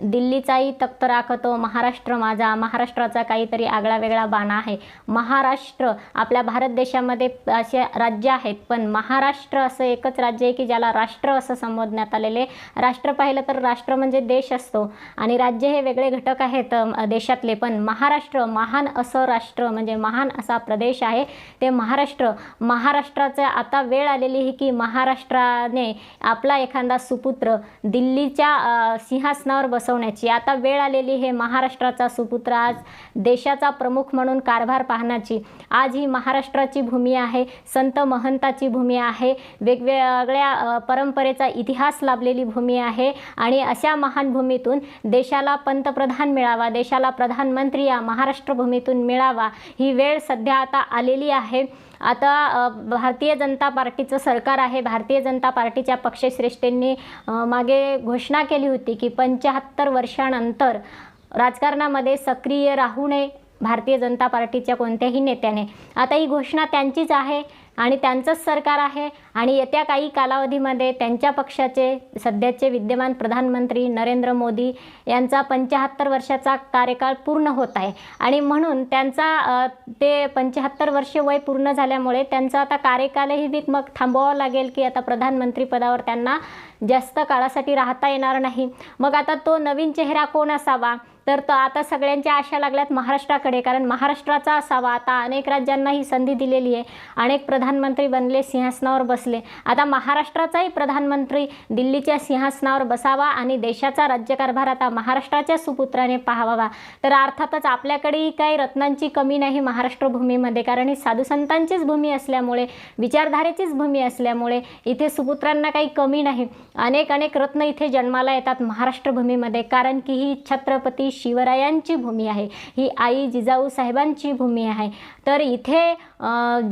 दिल्लीचाही तख्त राखतो महाराष्ट्र माझा. महाराष्ट्राचा काहीतरी आगळा वेगळा बाणा आहे. महाराष्ट्र आपल्या भारत देशामध्ये असे राज्य आहेत पण महाराष्ट्र असं एकच राज्य आहे की ज्याला राष्ट्र असं संबोधण्यात आलेले राष्ट्र पाहिलं तर राष्ट्र म्हणजे देश असतो आणि राज्य हे वेगळे घटक आहेत देशातले. पण महाराष्ट्र महान असं राष्ट्र म्हणजे महान असा प्रदेश आहे. ते महाराष्ट्र महाराष्ट्राचं आता वेळ आलेली आहे की महाराष्ट्राने आपला एखादा सुपुत्र दिल्लीच्या सिंहासनावर बस बसवण्याची. आता वेळ आलेली हे महाराष्ट्राचा सुपुत्र आज देशाचा प्रमुख म्हणून कारभार पाहण्याची. आज ही महाराष्ट्राची भूमी आहे संत महंताची भूमी आहे वेगवेगळ्या परंपरेचा इतिहास लाभलेली भूमी आहे आणि अशा महान भूमीतून देशाला पंतप्रधान मिळावा देशाला प्रधानमंत्री या महाराष्ट्र भूमीतून मिळावा ही वेळ सध्या आता आलेली आहे. आता भारतीय जनता पार्टीचं सरकार आहे. भारतीय जनता पार्टीच्या पक्षश्रेष्ठींनी मागे घोषणा केली होती की पंच्याहत्तर वर्षानंतर राजकारणामध्ये सक्रिय राहू नये. भारतीय जनता पार्टीच्या कोणत्याही नेत्याने. आता ही घोषणा त्यांचीच आहे आणि त्यांचंच सरकार आहे आणि येत्या काही कालावधीमध्ये त्यांच्या पक्षाचे सध्याचे विद्यमान प्रधानमंत्री नरेंद्र मोदी यांचा पंच्याहत्तर वर्षाचा कार्यकाळ पूर्ण होत आहे. आणि म्हणून त्यांचा ते पंच्याहत्तर वर्ष वय पूर्ण झाल्यामुळे त्यांचा आता कार्यकालही बी मग थांबवावं लागेल की आता प्रधानमंत्रीपदावर त्यांना जास्त काळासाठी राहता येणार नाही. मग आता तो नवीन चेहरा कोण असावा? तर तो आता सगळ्यांच्या आशा लागल्यात महाराष्ट्राकडे कारण महाराष्ट्राचा असावा. आता अनेक राज्यांना ही संधी दिलेली आहे. अनेक प्रधानमंत्री बनले सिंहासनावर बसले. आता महाराष्ट्राचाही प्रधानमंत्री दिल्लीच्या सिंहासनावर बसावा आणि देशाचा राज्यकारभार आता महाराष्ट्राच्या सुपुत्राने पाहावा तर अर्थातच आपल्याकडेही काही रत्नांची कमी नाही महाराष्ट्र भूमीमध्ये कारण ही साधुसंतांचीच भूमी असल्यामुळे विचारधारेचीच भूमी असल्यामुळे इथे सुपुत्रांना काही कमी नाही. अनेक अनेक रत्न इथे जन्माला येतात महाराष्ट्र भूमीमध्ये कारण की ही छत्रपती शिवरायांची भूमी आहे. ही आई जिजाऊ साहेबांची भूमी आहे. तर इथे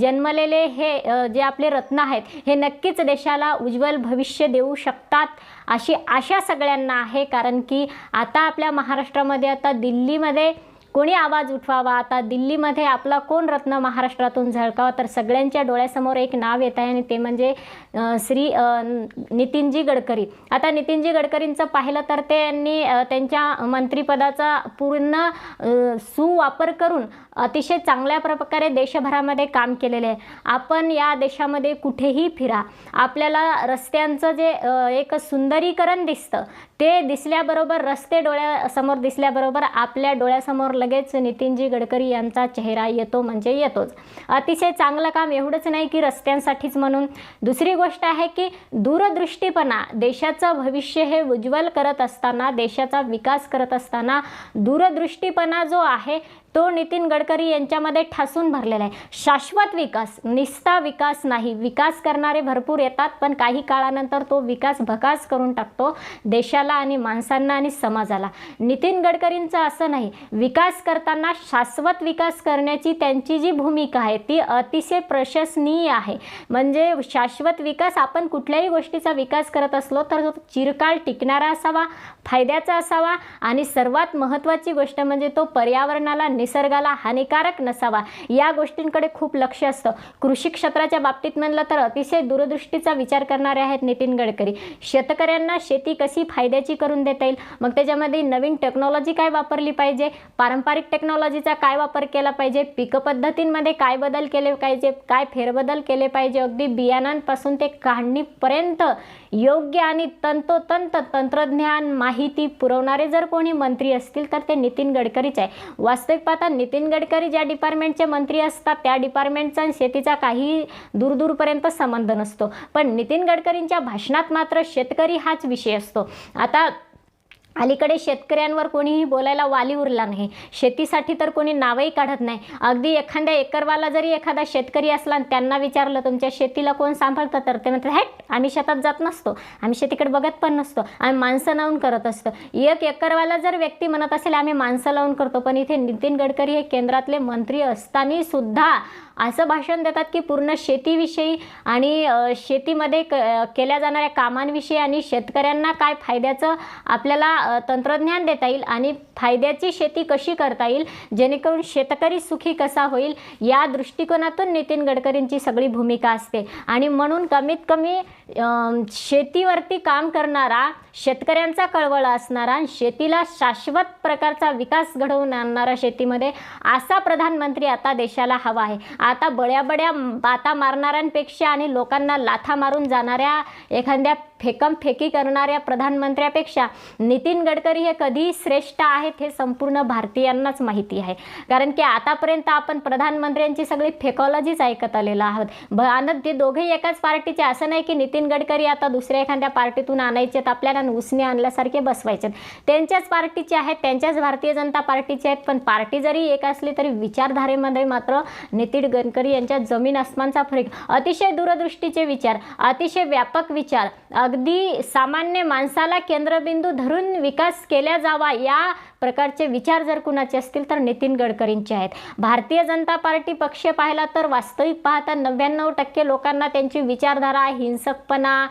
जन्मलेले हे जे आपले रत्न आहेत हे नक्कीच देशाला उज्ज्वल भविष्य देऊ शकतात अशी आशा सगळ्यांना आहे. कारण की आता आपल्या महाराष्ट्रामध्ये आता दिल्लीमध्ये कोणी आवाज उठवावा? आता दिल्लीमध्ये आपला कोण रत्न महाराष्ट्रातून झळकावा? तर सगळ्यांच्या डोळ्यासमोर एक नाव येत आहे आणि ते म्हणजे श्री नितीनजी गडकरी. आता नितीनजी गडकरींचं पाहिलं तर ते यांनी त्यांच्या मंत्रिपदाचा पूर्ण सुवापर करून अतिशय चांगल्या प्रकारे देशभरामध्ये काम केलेले आहे. आपण या देशामध्ये कुठेही फिरा. आपल्याला रस्त्यांचं जे एक सुंदरीकरण दिसतं ते दिसल्याबरोबर रस्ते डोळ्यासमोर दिसल्याबरोबर आपल्या डोळ्यासमोर लगेच नितीनजी गडकरी यांचा चेहरा येतो म्हणजे येतोच. अतिशय चांगलं काम. एवढंच नाही की रस्त्यांसाठीच म्हणून. दुसरी गोष्ट आहे की दूरदृष्टीपणा. देशाचं भविष्य हे उज्ज्वल करत असताना देशाचा विकास करत असताना दूरदृष्टीपणा जो आहे तो नितीन गडकरी यांच्यामध्ये ठासून भरलेला आहे. शाश्वत विकास निस्ता विकास नाही. विकास करणारे भरपूर येतात पण काही काळानंतर तो विकास भकास करून टाकतो देशाला आणि माणसांना आणि समाजाला. नितीन गडकरींचं असं नाही. विकास करताना शाश्वत विकास करण्याची त्यांची जी भूमिका आहे ती अतिशय प्रशंसनीय आहे. म्हणजे शाश्वत विकास आपण कुठल्याही गोष्टीचा विकास करत असलो तर तो चिरकाळ टिकणारा असावा फायद्याचा असावा आणि सर्वात महत्त्वाची गोष्ट म्हणजे तो पर्यावरणाला निसर्गाला हानिकारक नसावा या गोष्टींकडे खूप लक्ष असतं. कृषी क्षेत्राच्या बाबतीत म्हणलं तर अतिशय दूरदृष्टीचा विचार करणारे आहेत नितीन गडकरी. शेतकऱ्यांना शेती कशी फायद्याची करून देता येईल? मग त्याच्यामध्ये नवीन टेक्नॉलॉजी काय वापरली पाहिजे? पारंपरिक टेक्नॉलॉजीचा काय वापर केला पाहिजे? पीक पद्धतींमध्ये काय बदल केले पाहिजे? काय फेरबदल केले पाहिजे? अगदी बियाणांपासून ते काढणीपर्यंत योग्य आणि तंतोतंत तंत्रज्ञान माहिती पुरवणारे जर कोणी मंत्री असतील तर ते नितीन गडकरीच आहे. वास्तविक आता नितीन गडकरी ज्या डिपार्टमेंटचे मंत्री असतात त्या डिपार्टमेंटचा आणि शेतीचा काही दूरदूरपर्यंत संबंध नसतो. पण नितीन गडकरींच्या भाषणात मात्र शेतकरी हाच विषय असतो. आता अलीकडे शेतकऱ्यांवर कोणीही बोलायला वाली उरला नाही. शेतीसाठी तर कोणी नावही काढत नाही. अगदी एखाद्या एकरवाला जरी एखादा शेतकरी असला आणि त्यांना विचारलं तुमच्या शेतीला कोण सांभाळतं? तर ते म्हणतात हॅट आम्ही शेतात जात नसतो. आम्ही शेतीकडे बघत पण नसतो. आम्ही माणसं लावून करत असतो. एक एकरवाला जर व्यक्ती म्हणत असेल आम्ही माणसं लावून करतो. पण इथे नितीन गडकरी हे केंद्रातले मंत्री असताना सुद्धा असं भाषण देतात की पूर्ण शेतीविषयी आणि शेतीमध्ये क केल्या जाणाऱ्या कामांविषयी आणि शेतकऱ्यांना काय फायद्याचं आपल्याला तंत्रज्ञान देता येईल आणि फायद्याची शेती कशी करता येईल जेणेकरून शेतकरी सुखी कसा होईल या दृष्टिकोनातून नितीन गडकरींची सगळी भूमिका असते. आणि म्हणून कमीत कमी शेतीवरती काम करणारा शेतकऱ्यांचा कळवळ असणारा शेतीला शाश्वत प्रकारचा विकास घडवून आणणारा शेतीमध्ये असा प्रधानमंत्री आता देशाला हवा आहे. आता बड्या बड्या बाता मारणाऱ्यांपेक्षा आणि लोकांना लाथा मारून जाणाऱ्या एखाद्या फेकम फेकी करणाऱ्या प्रधानमंत्र्यापेक्षा नितीन गडकरी हे कधी श्रेष्ठ आहेत हे संपूर्ण भारतीयांनाच माहिती आहे. कारण की आतापर्यंत आपण प्रधानमंत्र्यांची सगळी फेकॉलॉजीच ऐकत आलेलो आहोत. भ ते दोघेही एकाच पार्टीचे. असं नाही की नितीन गडकरी आता दुसऱ्या एखाद्या पार्टीतून आणायचे आपल्याला उसने आणल्यासारखे बसवायचे त्यांच्याच पार्टीचे आहेत त्यांच्याच भारतीय जनता पार्टीचे आहेत पण पार्टी जरी एक असली तरी विचारधारेमध्ये मात्र नितीन गडकरी यांच्या जमीन आसमानचा फरक अतिशय दूरदृष्टीचे विचार अतिशय व्यापक विचार अगदी सामान्य माणसाला केंद्रबिंदू धरून विकास केल्या जावा या प्रकारचे विचार जर कुणाचे असतील तर नितीन गडकरींचे आहेत. भारतीय जनता पार्टी पक्ष पाहिला तर वास्तविक पाहता नव्याण्णव टक्के लोकांना त्यांची विचारधारा हिंसकपणा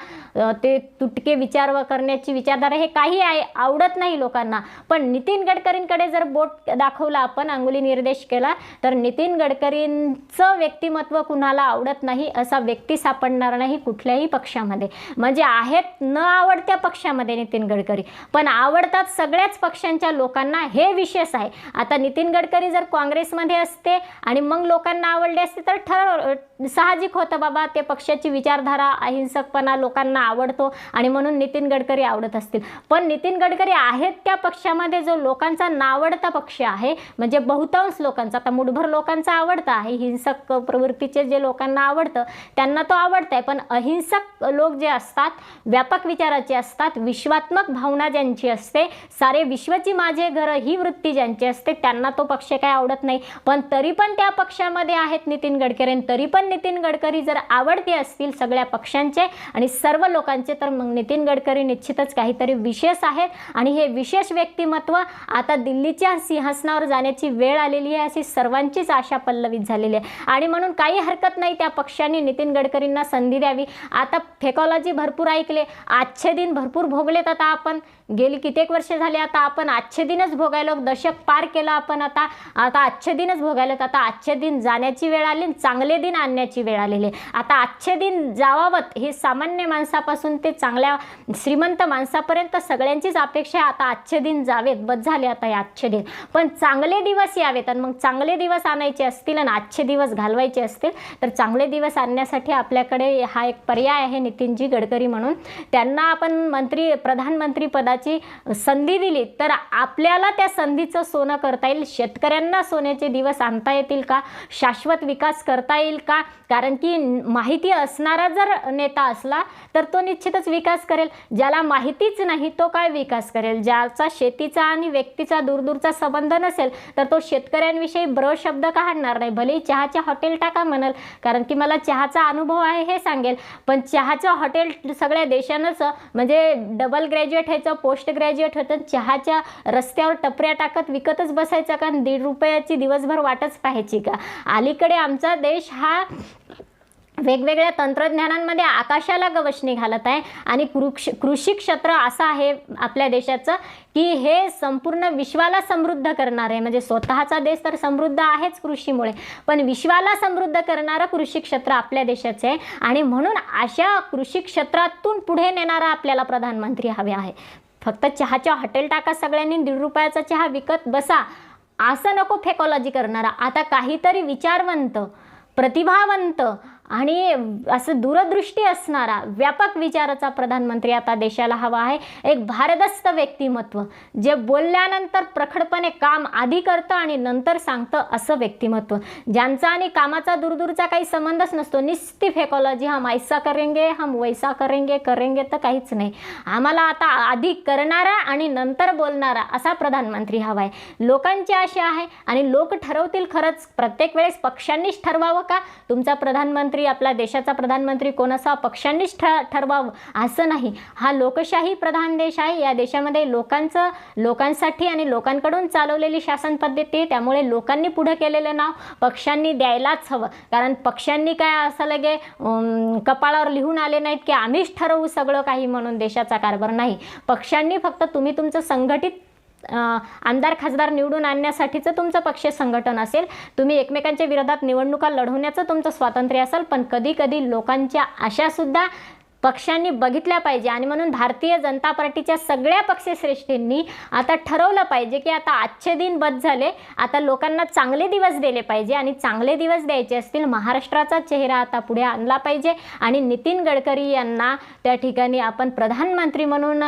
ते तुटके विचार व करण्याची विचारधारा हे काही आहे आवडत नाही लोकांना. पण नितीन गडकरींकडे जर बोट दाखवला आपण अंगुली निर्देश केला तर नितीन गडकरींचं व्यक्तिमत्व कुणाला आवडत नाही असा व्यक्ती सापडणार नाही कुठल्याही पक्षामध्ये. म्हणजे आहेत न आवडत्या पक्षामध्ये नितीन गडकरी. पण आवडतात सगळ्याच पक्षांच्या लोकांना हे विशेष आहे. आता नितीन गडकरी जर काँग्रेसमध्ये असते आणि मग लोकांना आवडले असते तर ठर साहजिक होतं बाबा ते पक्षाची विचारधारा अहिंसकपणा लोकांना आवडतो आणि म्हणून नितीन गडकरी आवडत असतील. पण नितीन गडकरी आहेत त्या पक्षामध्ये जो लोकांचा नावडता पक्ष आहे म्हणजे बहुतांश लोकांचा आता मुठभर लोकांचा आवडता आहे हिंसक प्रवृत्तीचे जे लोकांना आवडतं त्यांना तो आवडत आहे पण अहिंसक लोक जे असतात व्यापक विचाराचे असतात विश्वात्मक भावना ज्यांची असते सारे विश्वची माझे घर ही वृत्ती ज्यांची असते त्यांना तो पक्ष काय आवडत नाही. पण तरी पण त्या पक्षामध्ये आहेत नितीन गडकरी आणि तरी पण नितीन गडकरी जर आवडते असतील सगळ्या पक्षांचे आणि सर्व लोकांचे तर मग नितीन गडकरी निश्चितच काहीतरी विशेष आहेत. आणि हे विशेष व्यक्तिमत्व आता दिल्लीच्या सिंहासनावर जाण्याची वेळ आलेली आहे अशी सर्वांचीच आशा पल्लवित झालेली आहे. आणि म्हणून काही हरकत नाही त्या पक्षांनी नितीन गडकरींना संधी द्यावी. आता फेकॉलॉजी भरपूर ऐकले. आजचे दिन भरपूर भोगलेत आता आपण. गेली कित्येक वर्ष झाले आता आपण आजचे दिनच भोगायलो दशक पार केलं आपण आता. आता आजचे दिनच भोगायलो आता आजचे दिन जाण्याची वेळ आली आणि चांगले दिन आणण्याची वेळ आलेली आता आजचे दिन जावावत हे सामान्य माणसापासून ते चांगल्या श्रीमंत माणसापर्यंत सगळ्यांचीच अपेक्षा आहे आता आजचे दिन जावेत बस झाले आता हे आजचे दिन. पण चांगले दिवस यावेत आणि मग चांगले दिवस आणायचे असतील आणि आजचे दिवस घालवायचे असतील तर चांगले दिवस आणण्यासाठी आपल्याकडे हा एक पर्याय आहे नितीनजी गडकरी म्हणून. त्यांना आपण मंत्री प्रधानमंत्री पदा पदाची संधी दिली तर आपल्याला त्या संधीचं सोनं करता येईल? शेतकऱ्यांना सोन्याचे दिवस आणता येतील का? शाश्वत विकास करता येईल का? कारण की माहिती असणारा जर नेता असला तर तो निश्चितच विकास करेल. ज्याला माहितीच नाही तो काय विकास करेल? ज्याचा शेतीचा आणि व्यक्तीचा दूरदूरचा संबंध नसेल तर तो शेतकऱ्यांविषयी ब्र शब्द काढणार नाही? भले चहाच्या हॉटेल टाका म्हणाल कारण की मला चहाचा अनुभव आहे हे सांगेल. पण चहाचं हॉटेल सगळ्या देशानंच म्हणजे डबल ग्रॅज्युएट ह्याचं पोस्ट ग्रॅज्युएट होतं. चहाच्या रस्त्यावर टपऱ्या टाकत विकतच बसायचं का? दीड रुपयाची दिवसभर वाटच पाहायची का? अलीकडे आमचा देश हा वेगवेगळ्या तंत्रज्ञानांमध्ये आकाशाला गवसणी घालत आहे. आणि कृष कृषी क्षेत्र असं आहे आपल्या देशाचं की हे संपूर्ण विश्वाला समृद्ध करणार आहे. म्हणजे स्वतःचा देश तर समृद्ध आहेच कृषीमुळे पण विश्वाला समृद्ध करणारं कृषी क्षेत्र आपल्या देशाचं आहे. आणि म्हणून अशा कृषी क्षेत्रातून पुढे नेणारा आपल्याला प्रधानमंत्री हवे आहे. फक्त चहाच्या हॉटेल टाका सगळ्यांनी दीड रुपयाचा चहा विकत बसा. असं नको फेकॉलॉजी करणारा. आता काहीतरी विचारवंत प्रतिभावंत आणि असं दूरदृष्टी असणारा व्यापक विचाराचा प्रधानमंत्री आता देशाला हवा आहे. एक भारदस्त व्यक्तिमत्व जे बोलल्यानंतर प्रखडपणे काम आधी करतं आणि नंतर सांगतं असं व्यक्तिमत्व. ज्यांचा आणि कामाचा दूरदूरचा काही संबंधच नसतो. निस्ती फेकॉलॉजी हम ऐसा करेंगे हम वैसा करेंगे करेंगे तर काहीच नाही. आम्हाला आता आधी करणारा आणि नंतर बोलणारा असा प्रधानमंत्री हवा आहे लोकांची आशा आहे आणि लोक ठरवतील खरंच. प्रत्येक वेळेस पक्षांनीच ठरवावं का? तुमचा प्रधानमंत्री यावेळी आपला देशाचा प्रधानमंत्री कोण असा पक्षांनीच ठ ठरवावं? असं नाही. हा लोकशाही प्रधान देश आहे. या देशामध्ये लोकांचं लोकांसाठी आणि लोकांकडून चालवलेली शासन पद्धती आहे. त्यामुळे लोकांनी पुढं केलेलं नाव पक्षांनी द्यायलाच हवं. कारण पक्षांनी काय असं लगे कपाळावर लिहून आले नाहीत की आम्हीच ठरवू सगळं काही म्हणून देशाचा कारभार नाही. पक्षांनी फक्त तुम्ही तुमचं संघटित आमदार खासदार निवडून आणण्यासाठीचं तुमचं पक्ष संघटन असेल. तुम्ही एकमेकांच्या विरोधात निवडणुका लढवण्याचं तुमचं स्वातंत्र्य असेल पण कधी कधी लोकांच्या आशासुद्धा पक्षांनी बघितल्या पाहिजे. आणि म्हणून भारतीय जनता पार्टीच्या सगळ्या पक्षश्रेष्ठींनी आता ठरवलं पाहिजे की आता आजचे दिन बद झाले आता लोकांना चांगले दिवस दिले पाहिजे आणि चांगले दिवस द्यायचे असतील महाराष्ट्राचा चेहरा आता पुढे आणला पाहिजे. आणि नितीन गडकरी यांना त्या ठिकाणी आपण प्रधानमंत्री म्हणून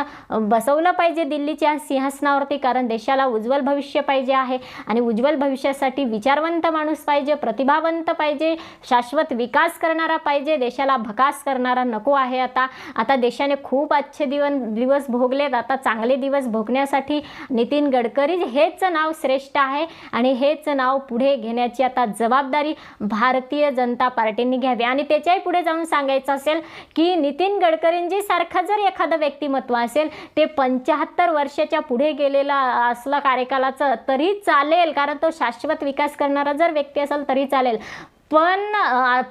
बसवलं पाहिजे दिल्लीच्या सिंहासनावरती कारण देशाला उज्ज्वल भविष्य पाहिजे आहे. आणि उज्ज्वल भविष्यासाठी विचारवंत माणूस पाहिजे प्रतिभावंत पाहिजे शाश्वत विकास करणारा पाहिजे देशाला भकास करणारा नको आहे आता. आता देशाने खूप अच्छे दिवस दिवस भोगलेत. आता चांगले दिवस भोगण्यासाठी नितीन गडकरी हेच नाव श्रेष्ठ आहे आणि हेच नाव पुढे घेण्याची आता जबाबदारी भारतीय जनता पार्टीने घ्यावी. आणि त्याच्याही पुढे जाऊन सांगायचं असेल की नितीन गडकरींजीसारखं जर एखादं व्यक्तिमत्व असेल ते पंच्याहत्तर वर्षाच्या पुढे गेलेला असला कार्यकालाचं तरी चालेल. कारण तो शाश्वत विकास करणारा जर व्यक्ती असेल तरी चालेल. पण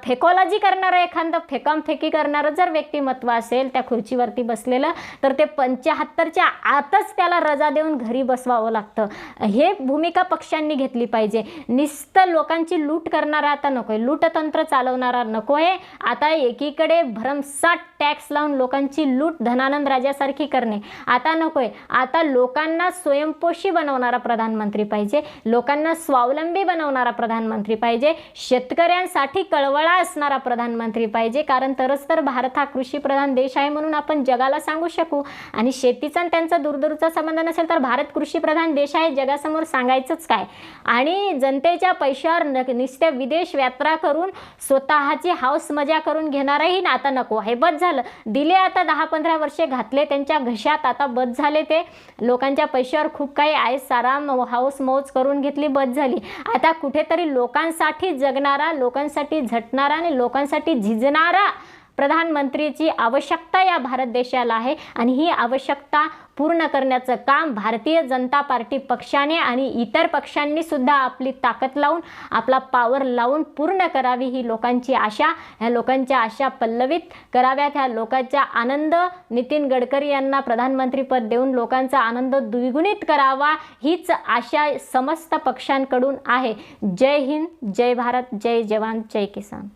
फेकॉलॉजी करणारं एखादं फेकामफेकी करणारं जर व्यक्तिमत्व असेल त्या खुर्चीवरती बसलेलं तर ते पंच्याहत्तरच्या आतच त्याला रजा देऊन घरी बसवावं लागतं. हे भूमिका पक्षांनी घेतली पाहिजे. नुसतं लोकांची लूट करणारा आता नको आहे लूटतंत्र चालवणारा नको आहे आता एकीकडे भरमसाठ टॅक्स लावून लोकांची लूट धनानंद राजासारखी करणे. आता नको आहे आता लोकांना स्वयंपोषी बनवणारा प्रधानमंत्री पाहिजे. लोकांना स्वावलंबी बनवणारा प्रधानमंत्री पाहिजे. शेतकऱ्यांसाठी कळवळा असणारा प्रधानमंत्री पाहिजे. कारण तरच तर भारत हा कृषीप्रधान देश आहे म्हणून आपण जगाला सांगू शकू. आणि शेतीचा आणि त्यांचा दूरदूरचा संबंध नसेल तर भारत कृषीप्रधान देश आहे. जगासमोर सांगायचंच काय? आणि जनतेच्या पैशावर न नुसत्या विदेश यात्रा करून स्वतःची हाऊस मजा करून घेणारही आता नको. आहे बस झालं. दिले आता दहा पंधरा वर्षे घातले त्यांच्या घशात आता बस झाले ते. लोकांच्या पैशावर खूप काही आयस साराम हाऊस मौज करून घेतली बस झाली. आता कुठेतरी लोकांसाठी जगणारा लोकांसाठी झटणारा आणि लोकांसाठी झिजणारा प्रधानमंत्रीची आवश्यकता या भारत देशाला आहे आणि ही आवश्यकता पूर्ण करण्याचं काम भारतीय जनता पार्टी पक्षाने आणि इतर पक्षांनी सुद्धा आपली ताकद लावून आपला पावर लावून पूर्ण करावी ही लोकांची आशा. ह्या लोकांच्या आशा पल्लवित कराव्यात. ह्या लोकांचा आनंद नितीन गडकरी यांना प्रधानमंत्रीपद देऊन लोकांचा आनंद द्विगुणित करावा हीच आशा समस्त पक्षांकडून आहे. जय हिंद जय भारत जय जवान जय किसान.